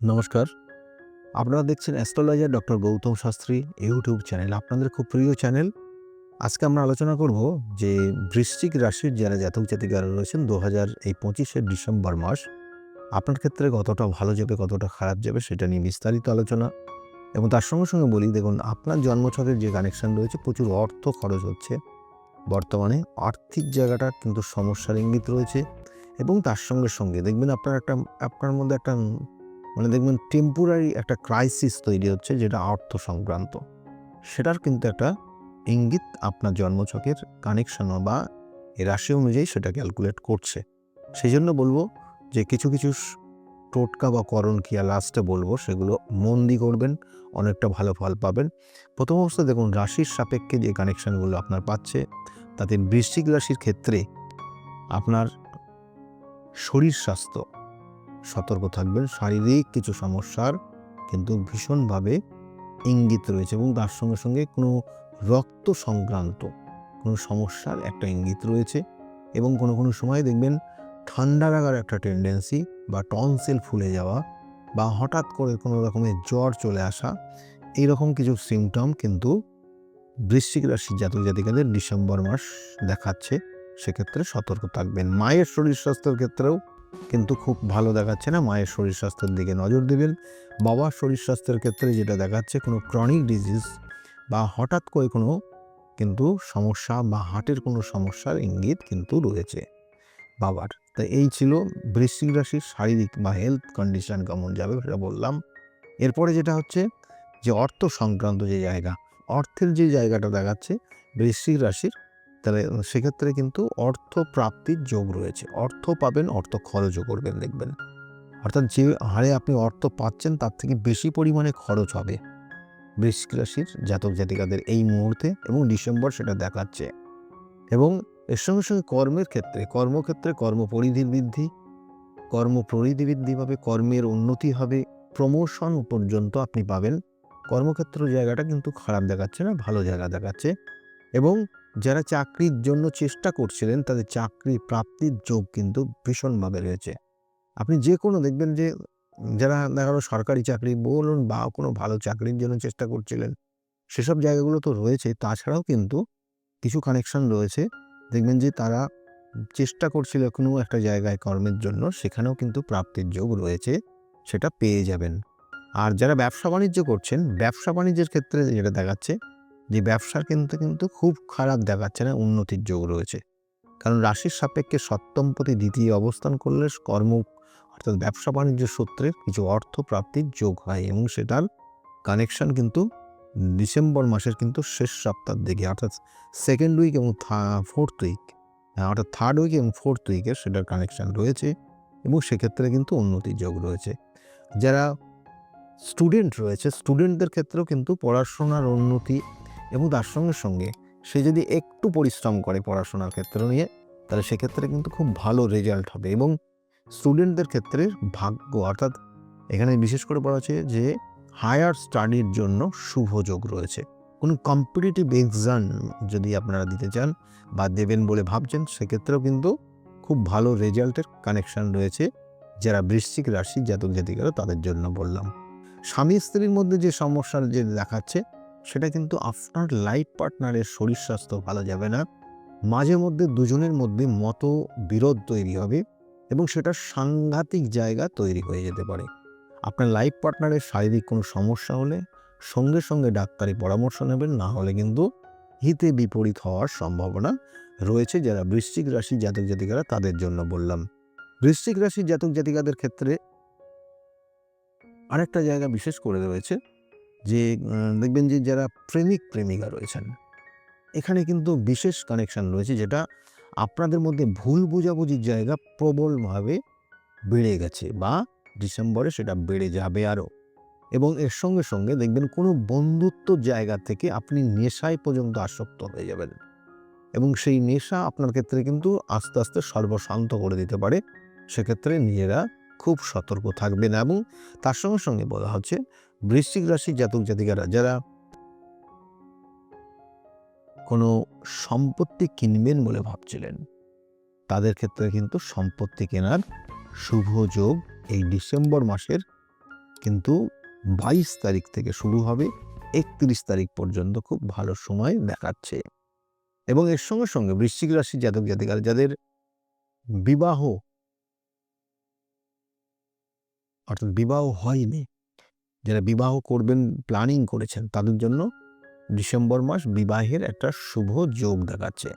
নমস্কার। আপনারা দেখছেন astrologer doctor Gautam Shastri YouTube channel, আপনাদের খুব প্রিয় চ্যানেল। আজকে আমরা আলোচনা করব যে বৃশ্চিক রাশির যারা জাতক জাতিকারা রয়েছেন দু হাজার এই পঁচিশে ডিসেম্বর মাস, আপনার ক্ষেত্রে কতটা ভালো যাবে, কতটা খারাপ যাবে সেটা নিয়ে বিস্তারিত আলোচনা। এবং তার সঙ্গে সঙ্গে বলি, দেখুন, আপনার জন্মছকের যে কানেকশন রয়েছে, প্রচুর অর্থ খরচ হচ্ছে। বর্তমানে আর্থিক জায়গাটা কিন্তু সমস্যার ইঙ্গিত রয়েছে। এবং তার সঙ্গে সঙ্গে দেখবেন, আপনার একটা, আপনার মধ্যে একটা মানে দেখবেন টেম্পোরারি একটা ক্রাইসিস তৈরি হচ্ছে যেটা অর্থ সংক্রান্ত। সেটার কিন্তু একটা ইঙ্গিত আপনার জন্মছকের কানেকশন বা রাশি অনুযায়ী সেটা ক্যালকুলেট করছে। সেই জন্য বলব যে কিছু কিছু টোটকা বা করণ কিয়া লাস্টে বলব সেগুলো মন করবেন, অনেকটা ভালো ফল পাবেন। প্রথম অবস্থায় দেখুন, রাশির সাপেক্ষে যে কানেকশানগুলো আপনার পাচ্ছে, তাতে বৃশ্চিক রাশির ক্ষেত্রে আপনার শরীর স্বাস্থ্য সতর্ক থাকবেন। শারীরিক কিছু সমস্যার কিন্তু ভীষণভাবে ইঙ্গিত রয়েছে এবং তার সঙ্গে সঙ্গে কোনো রক্ত সংক্রান্ত কোনো সমস্যার একটা ইঙ্গিত রয়েছে এবং কোনো কোনো সময় দেখবেন ঠান্ডা লাগার একটা টেন্ডেন্সি বা টনসিল ফুলে যাওয়া বা হঠাৎ করে কোনো রকমের জ্বর চলে আসা এইরকম কিছু সিমটম কিন্তু বৃশ্চিক রাশির জাতক জাতিকাদের ডিসেম্বর মাস দেখাচ্ছে। সেক্ষেত্রে সতর্ক থাকবেন। মায়ের শরীর স্বাস্থ্যের ক্ষেত্রেও কিন্তু খুব ভালো দেখাচ্ছে না মায়ের শরীর স্বাস্থ্যের দিকে নজর দেবেন। বাবার শরীর স্বাস্থ্যের ক্ষেত্রে যেটা দেখাচ্ছে কোনো ক্রনিক ডিজিজ বা হঠাৎ করে কোনো কিন্তু সমস্যা বা হার্টের কোনো সমস্যার ইঙ্গিত কিন্তু রয়েছে বাবার। তো এই ছিল বৃশ্চিক রাশির শারীরিক বা হেলথ কন্ডিশন কেমন যাবে সেটা বললাম। এরপরে যেটা হচ্ছে যে অর্থ সংক্রান্ত যে জায়গা, অর্থের যে জায়গাটা দেখাচ্ছে বৃশ্চিক রাশির তাহলে সেক্ষেত্রে কিন্তু অর্থ প্রাপ্তির যোগ রয়েছে। অর্থ পাবেন, অর্থ খরচও করবেন, দেখবেন। অর্থাৎ যে হারে আপনি অর্থ পাচ্ছেন, তার থেকে বেশি পরিমাণে খরচ হবে। বৃশ্চিক রাশির জাতক জাতিকাদের এই মুহূর্তে এবং ডিসেম্বর সেটা দেখাচ্ছে। এবং এর সঙ্গে সঙ্গে কর্মের ক্ষেত্রে, কর্মক্ষেত্রে কর্ম কর্মপরিধির বৃদ্ধি, কর্মপরিধি বৃদ্ধি পাবে, কর্মের উন্নতি হবে, প্রমোশন পর্যন্ত আপনি পাবেন। কর্মক্ষেত্র জায়গাটা কিন্তু খারাপ দেখাচ্ছে না, ভালো জায়গা দেখাচ্ছে। এবং যারা চাকরির জন্য চেষ্টা করছিলেন, তাদের চাকরি প্রাপ্তির যোগ কিন্তু ভীষণভাবে রয়েছে। আপনি যে কোনো দেখবেন যে, যারা দেখা সরকারি চাকরি বলুন বা কোনো ভালো চাকরির জন্য চেষ্টা করছিলেন, সেসব জায়গাগুলো তো রয়েছে। তাছাড়াও কিন্তু কিছু কানেকশন রয়েছে। দেখবেন যে তারা চেষ্টা করছিল কোনো একটা জায়গায় কর্মের জন্য, সেখানেও কিন্তু প্রাপ্তির যোগ রয়েছে, সেটা পেয়ে যাবেন। আর যারা ব্যবসা বাণিজ্য করছেন ব্যবসা বাণিজ্যের ক্ষেত্রে যেটা দেখাচ্ছে যে ব্যবসার কিন্তু কিন্তু খুব খারাপ দেখাচ্ছে না উন্নতির যোগ রয়েছে। কারণ রাশির সাপেক্ষে সপ্তমপতি দ্বিতীয় অবস্থান করলে কর্ম অর্থাৎ ব্যবসা বাণিজ্য সূত্রে কিছু অর্থ প্রাপ্তির যোগ হয় এবং সেটার কানেকশন কিন্তু ডিসেম্বর মাসের কিন্তু শেষ সপ্তাহের দিকে অর্থাৎ সেকেন্ড উইক এবং ফোর্থ উইক অর্থাৎ থার্ড উইক এবং ফোর্থ উইকের সেটার কানেকশন রয়েছে এবং সেক্ষেত্রে কিন্তু উন্নতির যোগ রয়েছে। যারা স্টুডেন্ট রয়েছে স্টুডেন্টদের ক্ষেত্রেও কিন্তু পড়াশোনার উন্নতি এবং তার সঙ্গে সঙ্গে সে যদি একটু পরিশ্রম করে পড়াশোনার ক্ষেত্র নিয়ে, তাহলে সেক্ষেত্রে কিন্তু খুব ভালো রেজাল্ট হবে এবং স্টুডেন্টদের ক্ষেত্রে ভাগ্য, অর্থাৎ এখানে বিশেষ করে বলা হচ্ছে যে হায়ার স্টাডির জন্য শুভ যোগ রয়েছে। কোনো কম্পিটিটিভ এক্সাম যদি আপনারা দিতে চান বা দেবেন বলে ভাবছেন, সেক্ষেত্রেও কিন্তু খুব ভালো রেজাল্টের কানেকশন রয়েছে যারা বৃশ্চিক রাশি জাতক জাতিকারা তাদের জন্য বললাম। স্বামী স্ত্রীর মধ্যে যে সমস্যার যে দেখাচ্ছে সেটা কিন্তু আপনার লাইফ পার্টনারের শরীর স্বাস্থ্য ভালো যাবে না। মাঝে মধ্যে দুজনের মধ্যে মত বিরোধ তৈরি হবে এবং সেটা সাংঘাতিক জায়গা তৈরি হয়ে যেতে পারে। আপনার লাইফ পার্টনারের শারীরিক কোনো সমস্যা হলে সঙ্গে সঙ্গে ডাক্তারি পরামর্শ নেবেন, না হলে কিন্তু হিতে বিপরীত হওয়ার সম্ভাবনা রয়েছে যারা বৃশ্চিক রাশি জাতক জাতিকারা তাদের জন্য বললাম। বৃশ্চিক রাশি জাতক জাতিকাদের ক্ষেত্রে আরেকটা জায়গা বিশেষ করে রয়েছে যে দেখবেন যে যারা প্রেমিক, প্রেমিকা রয়েছেন, এখানে কিন্তু বিশেষ কানেকশন রয়েছে যেটা আপনাদের মধ্যে ভুল বোঝাবুঝির জায়গা প্রবলভাবে বেড়ে গেছে বা ডিসেম্বরে সেটা বেড়ে যাবে আরও। এবং এর সঙ্গে সঙ্গে দেখবেন কোনো বন্ধুত্ব জায়গা থেকে আপনি নেশায় পর্যন্ত আসক্ত হয়ে যাবেন। এবং সেই নেশা আপনার ক্ষেত্রে কিন্তু আস্তে আস্তে সর্বশান্ত করে দিতে পারে। সেক্ষেত্রে নিজেরা খুব সতর্ক থাকবেন এবং তার সঙ্গে সঙ্গে বলা হচ্ছে বৃশ্চিক রাশির জাতক জাতিকারা, যারা কোনো সম্পত্তি কিনবেন বলে ভাবছিলেন, তাদের ক্ষেত্রে কিন্তু সম্পত্তি কেনার শুভ যোগ এই ডিসেম্বর মাসের কিন্তু বাইশ তারিখ থেকে শুরু হবে, একত্রিশ তারিখ পর্যন্ত খুব ভালো সময় দেখাচ্ছে। এবং এর সঙ্গে সঙ্গে বৃশ্চিক রাশির জাতক জাতিকারা, যাদের বিবাহ অর্থাৎ বিবাহ হয়নি যারা বিবাহ করবেন প্ল্যানিং করেছেন, তাদের জন্য ডিসেম্বর মাস বিবাহের একটা শুভ যোগ দেখাচ্ছে।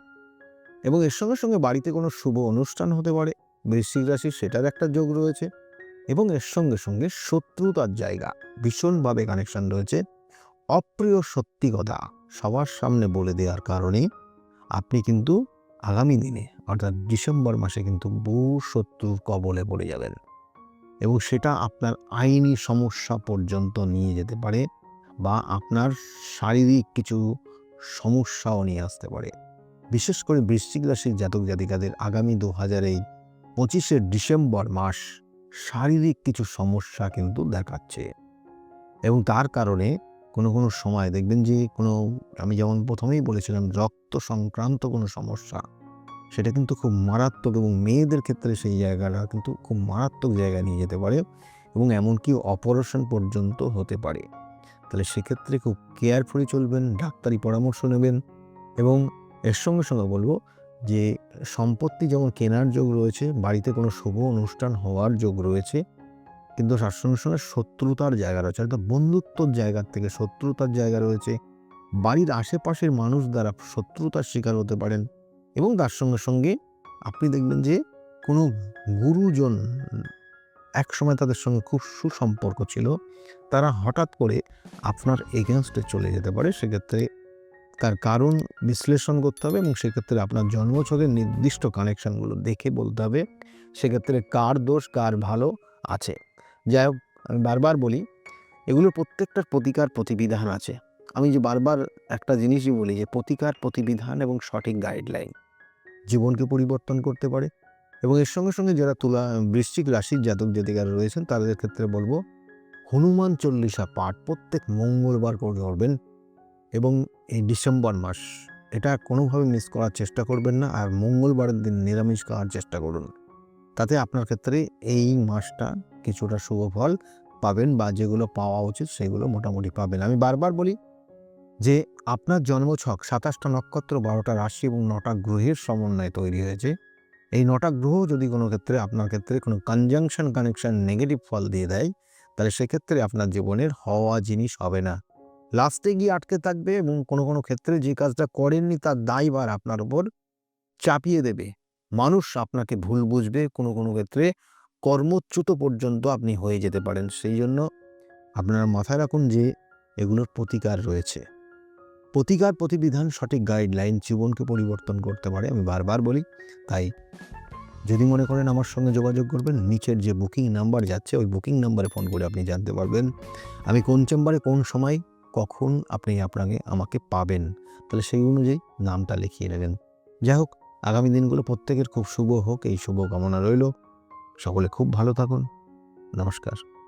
এবং এর সঙ্গে সঙ্গে বাড়িতে কোনো শুভ অনুষ্ঠান হতে পারে, বৃশ্চিক রাশির সেটার একটা যোগ রয়েছে এবং এর সঙ্গে সঙ্গে শত্রুতার জায়গা, ভীষণভাবে কানেকশন রয়েছে। অপ্রিয় সত্যি কথা সবার সামনে বলে দেওয়ার কারণে আপনি কিন্তু আগামী দিনে, অর্থাৎ ডিসেম্বর মাসে কিন্তু বহু শত্রুর কবলে পড়ে যাবেন। এবং সেটা আপনার আইনি সমস্যা পর্যন্ত নিয়ে যেতে পারে বা আপনার শারীরিক কিছু সমস্যাও নিয়ে আসতে পারে। বিশেষ করে বৃশ্চিক রাশির জাতক জাতিকাদের আগামী দু হাজার এই পঁচিশে ডিসেম্বর মাস শারীরিক কিছু সমস্যা কিন্তু দেখাচ্ছে। এবং তার কারণে কোনো কোনো সময় দেখবেন যে কোনো, আমি যেমন প্রথমেই বলেছিলাম, রক্ত সংক্রান্ত কোনো সমস্যা সেটা কিন্তু খুব মারাত্মক এবং মেয়েদের ক্ষেত্রে সেই জায়গাটা কিন্তু খুব মারাত্মক জায়গায় নিয়ে যেতে পারে এবং এমনকি অপারেশন পর্যন্ত হতে পারে। তাহলে সেক্ষেত্রে খুব কেয়ারফুলি চলবেন, ডাক্তারি পরামর্শ নেবেন এবং এর সঙ্গে সঙ্গে বলব যে সম্পত্তি যেমন কেনার যোগ রয়েছে, বাড়িতে কোনো শুভ অনুষ্ঠান হওয়ার যোগ রয়েছে, কিন্তু তার সঙ্গে সঙ্গে শত্রুতার জায়গা রয়েছে, অর্থাৎ বন্ধুত্বর জায়গার থেকে শত্রুতার জায়গা রয়েছে, বাড়ির আশেপাশের মানুষ দ্বারা শত্রুতার শিকার হতে পারেন এবং তার সঙ্গে সঙ্গে আপনি দেখবেন যে কোনো গুরুজন একসময় তাদের সঙ্গে খুব সুসম্পর্ক ছিল। তারা হঠাৎ করে আপনার এগেনস্টে চলে যেতে পারে। সেক্ষেত্রে তার কারণ বিশ্লেষণ করতে হবে এবং সেক্ষেত্রে আপনার জন্মছকের নির্দিষ্ট কানেকশানগুলো দেখে বলতে হবে। সেক্ষেত্রে কার দোষ, কার ভালো আছে। যাই হোক, আমি বারবার বলি, এগুলোর প্রত্যেকটার প্রতিকার প্রতিবিধান আছে। আমি যে বারবার একটা জিনিসই বলি যে প্রতিকার, প্রতিবিধান এবং সঠিক গাইডলাইন জীবনকে পরিবর্তন করতে পারে এবং এর সঙ্গে সঙ্গে যারা তুলা, বৃশ্চিক রাশির জাতক জাতিকারা রয়েছেন তাদের ক্ষেত্রে বলব হনুমান চল্লিশা পাঠ প্রত্যেক মঙ্গলবার করে করবেন এবং এই ডিসেম্বর মাস এটা কোনোভাবে মিস করার চেষ্টা করবেন না আর মঙ্গলবারের দিন নিরামিষ খাওয়ার চেষ্টা করুন। তাতে আপনার ক্ষেত্রে এই মাসটা কিছুটা শুভ ফল পাবেন বা যেগুলো পাওয়া উচিত সেগুলো মোটামুটি পাবেন। আমি বারবার বলি যে আপনার জন্মছক সাতাশটা নক্ষত্র, বারোটা রাশি এবং নটা গ্রহের সমন্বয়ে তৈরি হয়েছে। এই নটা গ্রহ যদি কোনো ক্ষেত্রে আপনার ক্ষেত্রে কোনো কনজাংশন কানেকশন নেগেটিভ ফল দিয়ে দেয়, তাহলে সেক্ষেত্রে আপনার জীবনের হওয়া জিনিস হবে না। লাস্টে গিয়ে আটকে থাকবে এবং কোনো কোনো ক্ষেত্রে যে কাজটা করেননি তার দায়ভার আপনার উপর চাপিয়ে দেবে। মানুষ আপনাকে ভুল বুঝবে, কোনো কোনো ক্ষেত্রে কর্মচ্যুত পর্যন্ত আপনি হয়ে যেতে পারেন। সেই জন্য আপনারা মাথায় রাখুন যে এগুলোর প্রতিকার রয়েছে। প্রতিকার প্রতিবিধান সঠিক গাইডলাইন জীবনকে পরিবর্তন করতে পারে, আমি বারবার বলি। তাই যদি মনে করেন আমার সঙ্গে যোগাযোগ করবেন, নিচের যে বুকিং নাম্বার যাচ্ছে, ওই বুকিং নাম্বারে ফোন করে আপনি জানতে পারবেন আমি কোন চেম্বারে কোন সময় কখন আপনি আপনাকে, আমাকে পাবেন। তাহলে সেই অনুযায়ী নামটা লিখিয়ে নেবেন। যাই হোক, আগামী দিনগুলো প্রত্যেকের খুব শুভ হোক, এই শুভ কামনা রইল। সকলে খুব ভালো থাকুন। নমস্কার।